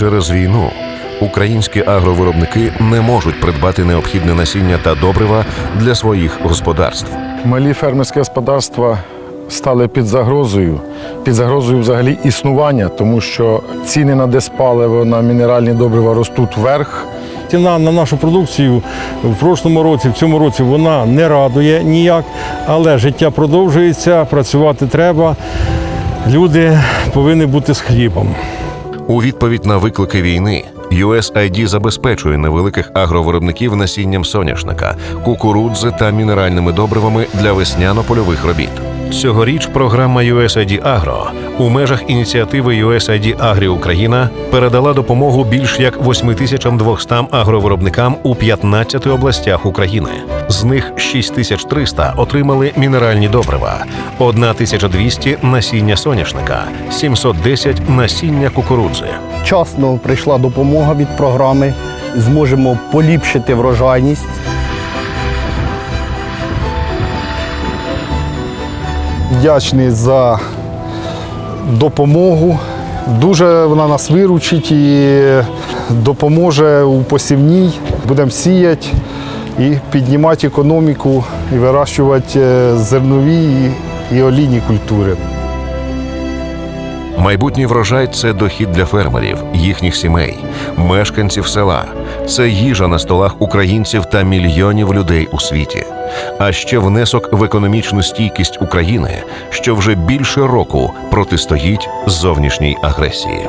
через війну українські агровиробники не можуть придбати необхідне насіння та добрива для своїх господарств. Малі фермерські господарства стали під загрозою, під загрозою взагалі існування, тому що ціни на диспаливо, на мінеральні добрива ростуть вверх. Ціна на нашу продукцію в прошлому році, в цьому році вона не радує ніяк, але життя продовжується, працювати треба. Люди повинні бути з хлібом. У відповідь на виклики війни USAID забезпечує невеликих агровиробників насінням соняшника, кукурудзи та мінеральними добривами для весняно-польових робіт. Цьогоріч програма USAID Agro у межах ініціативи USAID Agri Україна передала допомогу більш як 8200 агровиробникам у 15 областях України. З них 6300 отримали мінеральні добрива, 1200 – насіння соняшника, 710 – насіння кукурудзи. Вчасно прийшла допомога від програми. Зможемо поліпшити врожайність. Вдячний за допомогу. Дуже вона нас виручить і допоможе у посівній. Будемо сіяти і піднімати економіку, і вирощувати е, зернові і- і олійні культури. Майбутній врожай це дохід для фермерів, їхніх сімей, мешканців села. Це їжа на столах українців та мільйонів людей у світі. А ще внесок в економічну стійкість України, що вже більше року протистоїть зовнішній агресії.